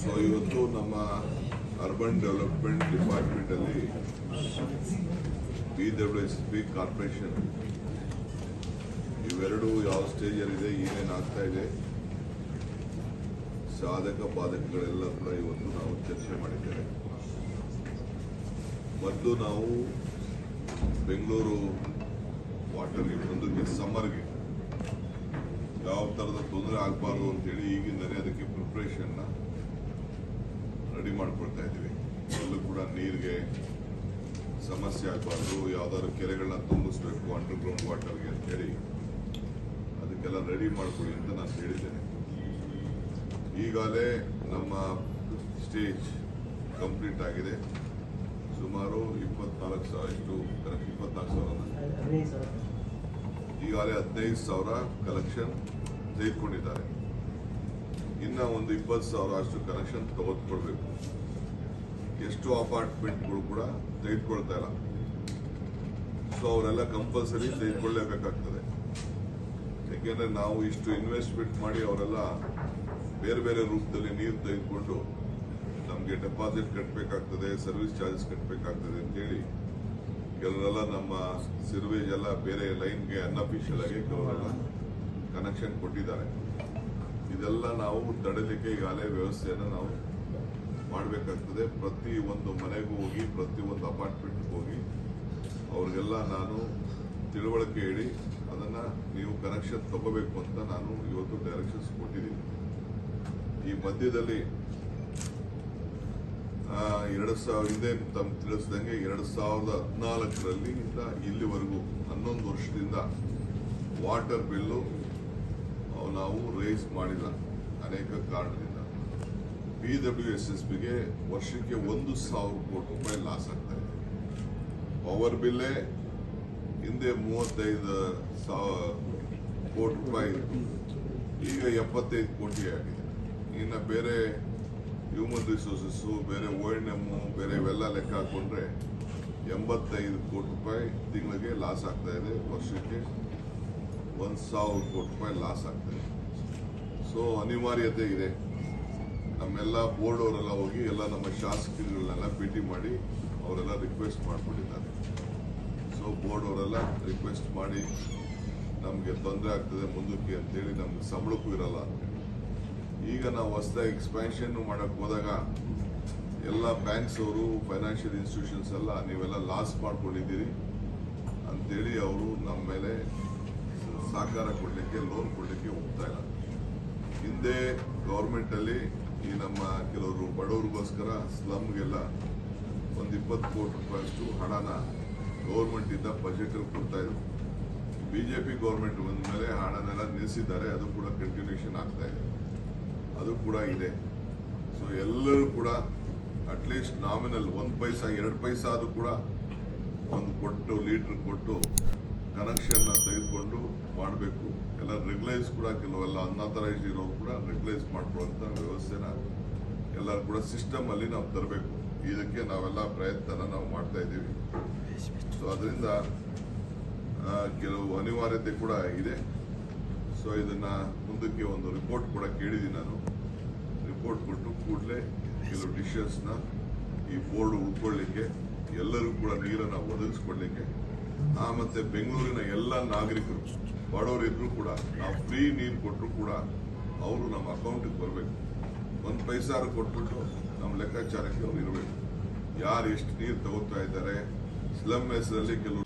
So ಇವತ್ತು ನಮ್ಮ urban development department ಅಲ್ಲಿ B W S B corporation ಇವೆರಡು ಯಾವ ಸ್ಟೇಜಲ್ಲಿದೆ, ಏನೇನು ಆಗ್ತಾ ಇದೆ, ಸಾಧಕ ಬಾಧಕಗಳೆಲ್ಲ ಕೂಡ ಇವತ್ತು ನಾವು ಚರ್ಚೆ ಮಾಡಿದ್ದೇವೆ. ಮೊದಲು ನಾವು ಬೆಂಗಳೂರು ವಾಟರ್ಗೆ ಮುಂದಕ್ಕೆ ಸಮ್ಮರ್ಗೆ. ಯಾವ ಥರದ ತೊಂದರೆ ಆಗಬಾರ್ದು ಅಂತೇಳಿ ಈಗಿಂದಲೇ ಅದಕ್ಕೆ ಪ್ರಿಪ್ರೇಷನ್ನ ರೆಡಿ ಮಾಡ್ಕೊಳ್ತಾ ಇದ್ದೀವಿ. ಎಲ್ಲೂ ಕೂಡ ನೀರಿಗೆ ಸಮಸ್ಯೆ ಆಗಬಾರ್ದು, ಯಾವ್ದಾದ್ರು ಕೆರೆಗಳನ್ನ ತುಂಬಿಸ್ಬೇಕು ಅಂಡರ್ಗ್ರೌಂಡ್ ವಾಟರ್ಗೆ ಅಂತೇಳಿ ಅದಕ್ಕೆಲ್ಲ ರೆಡಿ ಮಾಡಿಕೊಳ್ಳಿ ಅಂತ ನಾನು ಹೇಳಿದ್ದೇನೆ. ಈಗಾಗಲೇ ನಮ್ಮ ಸ್ಟೇಜ್ ಕಂಪ್ಲೀಟ್ ಆಗಿದೆ. ಸುಮಾರು ಇಪ್ಪತ್ನಾಲ್ಕು ಸಾವಿರ, ಇಷ್ಟು ಕರೆಕ್ಟ್ ಇಪ್ಪತ್ನಾಲ್ಕು ಸಾವಿರ. ಈಗಾಗಲೇ ಹದಿನೈದು ಸಾವಿರ ಕಲೆಕ್ಷನ್ ತೆಗೆದುಕೊಂಡಿದ್ದಾರೆ. ಇನ್ನ ಒಂದು ಇಪ್ಪತ್ತು ಸಾವಿರ ಅಷ್ಟು ಕಲೆಕ್ಷನ್ ತೆಗೆದುಕೊಳ್ಬೇಕು ಎಷ್ಟು ಅಪಾರ್ಟ್ಮೆಂಟ್ಗಳು ಕೂಡ ತೆಗೆದುಕೊಳ್ತಾ ಇಲ್ಲ. ಸೊ ಅವರೆಲ್ಲ ಕಂಪಲ್ಸರಿ ತೆಗೆದುಕೊಳ್ಳೇಬೇಕಾಗ್ತದೆ. ಯಾಕೆಂದರೆ ನಾವು ಇಷ್ಟು ಇನ್ವೆಸ್ಟ್ಮೆಂಟ್ ಮಾಡಿ ಅವರೆಲ್ಲ ಬೇರೆ ಬೇರೆ ರೂಪದಲ್ಲಿ ನೀರು ತೆಗೆದುಕೊಂಡು ನಮಗೆ ಡೆಪಾಸಿಟ್ ಕಟ್ಟಬೇಕಾಗ್ತದೆ ಸರ್ವಿಸ್ ಚಾರ್ಜಸ್ ಕಟ್ಟಬೇಕಾಗ್ತದೆ ಅಂತೇಳಿ ಕೆಲವರೆಲ್ಲ ನಮ್ಮ ಸಿರ್ವೇಜ್ ಎಲ್ಲ ಬೇರೆ ಲೈನ್ಗೆ ಅನ್ಅಫಿಷಿಯಲ್ ಆಗಿ ಕೆಲವರೆಲ್ಲ ಕನೆಕ್ಷನ್ ಕೊಟ್ಟಿದ್ದಾರೆ. ಇದೆಲ್ಲ ನಾವು ತಡೆಲಿಕ್ಕೆ ಈಗಾಗಲೇ ವ್ಯವಸ್ಥೆಯನ್ನು ನಾವು ಮಾಡಬೇಕಾಗ್ತದೆ. ಪ್ರತಿ ಒಂದು ಮನೆಗೂ ಹೋಗಿ, ಪ್ರತಿ ಒಂದು ಅಪಾರ್ಟ್ಮೆಂಟ್ಗೆ ಹೋಗಿ ಅವ್ರಿಗೆಲ್ಲ ನಾನು ತಿಳುವಳಿಕೆ ಹೇಳಿ ಅದನ್ನ ನೀವು ಕನೆಕ್ಷನ್ ತಗೋಬೇಕು ಅಂತ ನಾನು ಇವತ್ತು ಡೈರೆಕ್ಷನ್ಸ್ ಕೊಟ್ಟಿದ್ದೀನಿ. ಈ ಮಧ್ಯದಲ್ಲಿ ಎರಡು ಸಾವಿರ ಹಿಂದೆ ತಮ್ಮ ತಿಳಿಸಿದಂಗೆ ಎರಡು ಸಾವಿರದ ಹದಿನಾಲ್ಕರಲ್ಲಿ ಇಂದ ಇಲ್ಲಿವರೆಗೂ ಹನ್ನೊಂದು ವರ್ಷದಿಂದ ವಾಟರ್ ಬಿಲ್ಲು ನಾವು ರೇಸ್ ಮಾಡಿಲ್ಲ ಅನೇಕ ಕಾರಣದಿಂದ. ಪಿ ಡಬ್ಲ್ಯೂ ಎಸ್ ಎಸ್ ಬಿಗೆ ವರ್ಷಕ್ಕೆ ಒಂದು ಸಾವಿರ ಕೋಟಿ ರೂಪಾಯಿ ಲಾಸ್ ಆಗ್ತಾ ಇದೆ. ಪವರ್ ಬಿಲ್ಲೇ ಹಿಂದೆ ಮೂವತ್ತೈದು ಸಾವಿರ ಕೋಟಿ ರೂಪಾಯಿ ಇತ್ತು ಈಗ ಎಪ್ಪತ್ತೈದು ಕೋಟಿ ಆಗಿದೆ. ಇನ್ನು ಬೇರೆ ಹ್ಯೂಮನ್ ರಿಸೋರ್ಸಸ್ಸು ಬೇರೆ ಓ ಎನ್ ಬೇರೆ ಇವೆಲ್ಲ ಲೆಕ್ಕ ಹಾಕೊಂಡ್ರೆ ಎಂಬತ್ತೈದು ಕೋಟಿ ರೂಪಾಯಿ ತಿಂಗಳಿಗೆ ಲಾಸ್ ಆಗ್ತಾ ಇದೆ ವರ್ಷಕ್ಕೆ. ಒಂದು ಸಾವಿರ ಕೋಟಿ ರೂಪಾಯಿ ಲಾಸ್ ಆಗ್ತದೆ ಸೊ ಅನಿವಾರ್ಯತೆ ಇದೆ. ನಮ್ಮೆಲ್ಲ ಬೋರ್ಡ್ ಅವರೆಲ್ಲ ಹೋಗಿ ಎಲ್ಲ ನಮ್ಮ ಶಾಸಕರುಗಳನ್ನೆಲ್ಲ ಭೇಟಿ ಮಾಡಿ ಅವರೆಲ್ಲ ರಿಕ್ವೆಸ್ಟ್ ಮಾಡ್ಕೊಂಡಿದ್ದಾರೆ. ಸೊ ಬೋರ್ಡ್ ಅವರೆಲ್ಲ ರಿಕ್ವೆಸ್ಟ್ ಮಾಡಿ ನಮಗೆ ತೊಂದರೆ ಆಗ್ತದೆ, ಮುಂದಕ್ಕೆ ಅಂತೇಳಿ ನಮ್ಗೆ ಸಂಬಳಕ್ಕೂ ಇರಲ್ಲ ಅಂತೇಳಿ ಈಗ ನಾವು ಹೊಸದಾಗಿ ಎಕ್ಸ್ಪ್ಯಾನ್ಷನ್ ಮಾಡಕ್ ಹೋದಾಗ ಎಲ್ಲ ಬ್ಯಾಂಕ್ಸ್ ಅವರು ಫೈನಾನ್ಷಿಯಲ್ ಇನ್ಸ್ಟಿಟ್ಯೂಷನ್ಸ್ ಎಲ್ಲ ನೀವೆಲ್ಲ ಲಾಸ್ ಮಾಡ್ಕೊಂಡಿದ್ದೀರಿ ಅಂತೇಳಿ ಅವರು ನಮ್ಮ ಮೇಲೆ ಸಹಕಾರ ಕೊಡಲಿಕ್ಕೆ ಲೋನ್ ಕೊಡಲಿಕ್ಕೆ ಹೋಗ್ತಾ ಇಲ್ಲ. ಹಿಂದೆ ಗೌರ್ಮೆಂಟಲ್ಲಿ ಈ ನಮ್ಮ ಕೆಲವರು ಬಡವರಿಗೋಸ್ಕರ ಸ್ಲಮ್ಗೆಲ್ಲ ಒಂದು ಇಪ್ಪತ್ತು ಕೋಟಿ ರೂಪಾಯಿಯಷ್ಟು ಹಣನ ಗೌರ್ಮೆಂಟಿಂದ ಬಜೆಟಲ್ಲಿ ಕೊಡ್ತಾಯಿದ್ರು ಬಿ ಜೆ ಪಿ ಗೌರ್ಮೆಂಟ್ ಬಂದ ಮೇಲೆ ಹಣನೆಲ್ಲ ನಿಲ್ಲಿಸಿದ್ದಾರೆ ಅದು ಕೂಡ ಕಂಟಿನ್ಯೂಷನ್ ಆಗ್ತಾ ಅದು ಕೂಡ ಇದೆ. ಸೊ ಎಲ್ಲರೂ ಕೂಡ ಅಟ್ಲೀಸ್ಟ್ ನಾಮಿನಲ್ ಒಂದು ಪೈಸಾ, ಎರಡು ಪೈಸಾ ಅದು ಕೂಡ ಒಂದು ಕೊಟ್ಟು, ಲೀಟ್ರ್ ಕೊಟ್ಟು ಕನೆಕ್ಷನ್ ತೆಗೆದುಕೊಂಡು ಮಾಡಬೇಕು. ಎಲ್ಲ ರೆಗ್ಯುಲೈಸ್ ಕೂಡ ಕೆಲವೆಲ್ಲ ಅನ್ಆಥರೈಸ್ಡ್ ಇರೋರು ಕೂಡ ರೆಗ್ಯುಲೈಸ್ ಮಾಡ್ಕೊಳ್ಳುವಂತ ವ್ಯವಸ್ಥೆನ ಎಲ್ಲರೂ ಕೂಡ ಸಿಸ್ಟಮ್ ಅಲ್ಲಿ ನಾವು ತರಬೇಕು. ಇದಕ್ಕೆ ನಾವೆಲ್ಲ ಪ್ರಯತ್ನ ನಾವು ಮಾಡ್ತಾ ಇದ್ದೀವಿ. ಸೊ ಅದರಿಂದ ಕೆಲವು ಅನಿವಾರ್ಯತೆ ಕೂಡ ಇದೆ. ಸೊ ಇದನ್ನ ಮುಂದಕ್ಕೆ ಒಂದು ರಿಪೋರ್ಟ್ ಕೂಡ ಕೇಳಿದ್ದೀನಿ ನಾನು. ಕೊಟ್ಟು ಕೂಡಲೇ ಕೆಲವು ಡಿಶಸ್ನ ಈ ಬೋರ್ಡ್ ಉಳ್ಕೊಳ್ಳಿಕ್ಕೆ ಎಲ್ಲರೂ ಕೂಡ ನೀರನ್ನು ಒದಗಿಸ್ಕೊಡ್ಲಿಕ್ಕೆ ಆ ಮತ್ತೆ ಬೆಂಗಳೂರಿನ ಎಲ್ಲ ನಾಗರಿಕರು ಬಡವರು ಇದ್ರು ಕೂಡ, ನಾವು ಫ್ರೀ ನೀರು ಕೊಟ್ಟರು ಕೂಡ ಅವರು ನಮ್ಮ ಅಕೌಂಟಿಗೆ ಬರಬೇಕು. ಒಂದು ಪೈಸಾರು ಕೊಟ್ಬಿಟ್ಟು ನಮ್ಮ ಲೆಕ್ಕಾಚಾರಕ್ಕೆ ಅವ್ರು ಇರಬೇಕು. ಯಾರು ಎಷ್ಟು ನೀರು ತಗೋತಾ ಇದ್ದಾರೆ ಸ್ಲಮ್ ಹೆಸರಲ್ಲಿ ಕೆಲವು